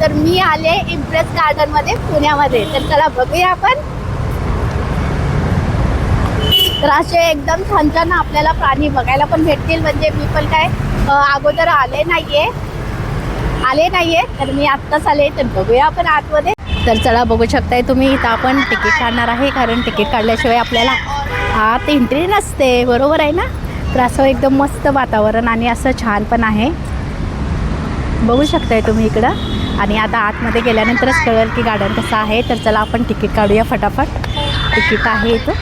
तर मी आले इम्प्रेस गार्डनमध्ये पुण्यामध्ये. तर चला बघूया आपण. तर असे एकदम छान छान आपल्याला प्राणी बघायला पण भेटतील. म्हणजे मी पण काय अगोदर आले नाहीये. आले नाहीये तर मी आत्ताच आले. तर बघूया आपण आतमध्ये. तर चला बघू शकताय तुम्ही इथं आपण तिकीट काढणार आहे. कारण तिकीट काढल्याशिवाय आपल्याला आत एंट्री नसते. बरोबर आहे ना? तर असं एकदम मस्त वातावरण आणि असं छान पण आहे. बघू शकताय तुम्ही इकडं. आणि आता आतमध्ये गेल्यानंतरच कळेल की गार्डन कसं आहे. तर चला आपण तिकीट काढूया फटाफट. तिकीट आहे इथं.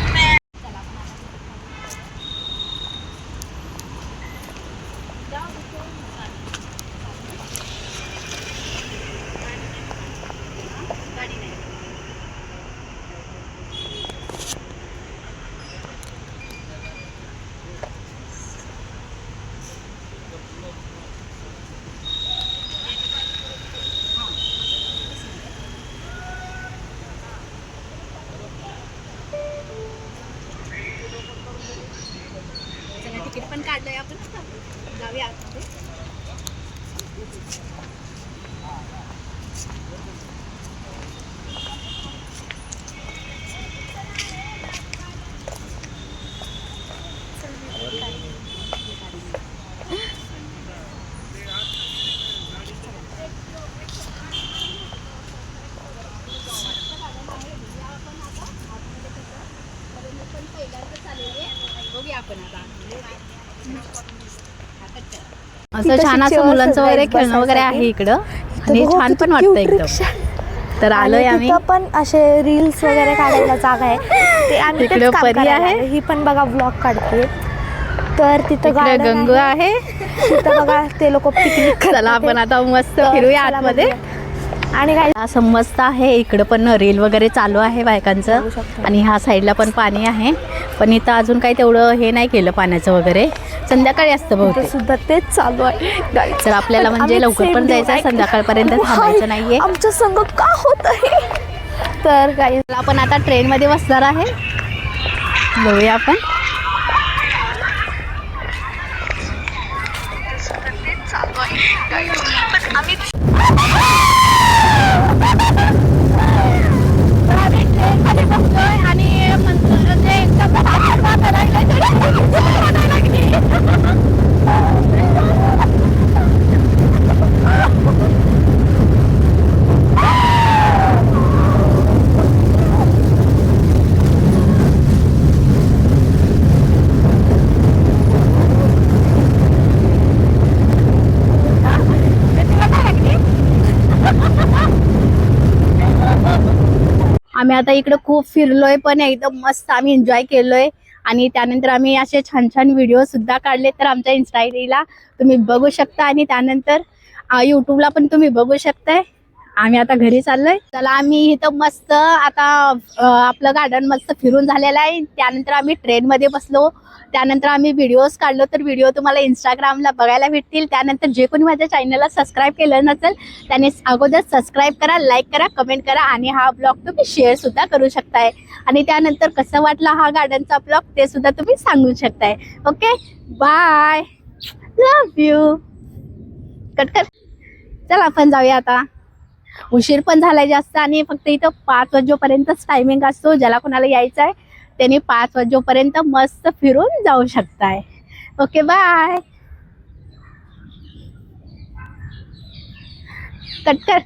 पण काढलंय आपण जाऊया आतमध्ये बघूया आपण आता असं छान असं मुलांचं वगैरे खेळणं वगैरे आहे. इकडं. आणि छान पण वाटतं एकदम. तर आलोय आम्ही. पण असे रील्स वगैरे काढायला जागा आहे. ते आम्ही तेच इकडं काम परी करायला आहे. ही पण बघा ब्लॉग काढते. तर तिथं इकडे garden गंगू आहे. तिथं बघा ते लोक पिकनिक चला आपण आता मस्त फिरूया आतमध्ये. आणि काय असं मस्त आहे. इकडं पण रील वगैरे चालू आहे बायकांचं. आणि ह्या साईडला पण पाणी आहे. पण इथं अजून काही तेवढं हे नाही केलं पाण्याचं वगैरे. संध्याकाळी असतं बहुतेक. सुद्धा तेच चालू आहे. तर आपल्याला म्हणजे लवकर पण जायचं आहे, संध्याकाळपर्यंत? थांबायचं नाहीये. आमच्या संग का होत आहे? तर काही आपण आता ट्रेनमध्ये बसणार आहे. बघूया आपण. आम्ही आता इकडे खूप फिरलोय पण एकदम मस्त आम्ही एन्जॉय केलोय. आणि त्यानंतर आम्ही असे छान छान व्हिडिओ सुद्धा काढले तर आमच्या इन्स्टा ला तुम्ही बघू शकता. आणि त्यानंतर अं, युट्यूबला पण तुम्ही बघू शकताय. आम्ही आता घरी चाललोय. चला आम्ही इथं मस्त आता आपलं गार्डन मस्त फिरून झालेलं आहे. त्यानंतर आम्ही ट्रेनमध्ये बसलो. त्यानंतर आम्ही व्हिडिओज काढलो. तर व्हिडिओ तुम्हाला इंस्टाग्रामला बघायला भेटतील. त्यानंतर जे कोणी माझ्या चॅनलला सबस्क्राईब केलं नसेल त्याने अगोदर सबस्क्राईब करा लाईक करा कमेंट करा आणि हा ब्लॉग तुम्ही शेअर सुद्धा करू शकताय. आणि त्यानंतर कसं वाटला हा गार्डनचा ब्लॉग ते सुद्धा तुम्ही सांगू शकताय. Okay bye love you cut कर चल आपण जाऊया आता. उशीर पण झालाय जास्त आणि फक्त इथं पाच वाजेपर्यंतच टायमिंग असतो ज्याला कोणाला यायचं आहे त्यांनी पाच वाजेपर्यंत मस्त फिरून जाऊ शकताय. ओके बाय कट कर.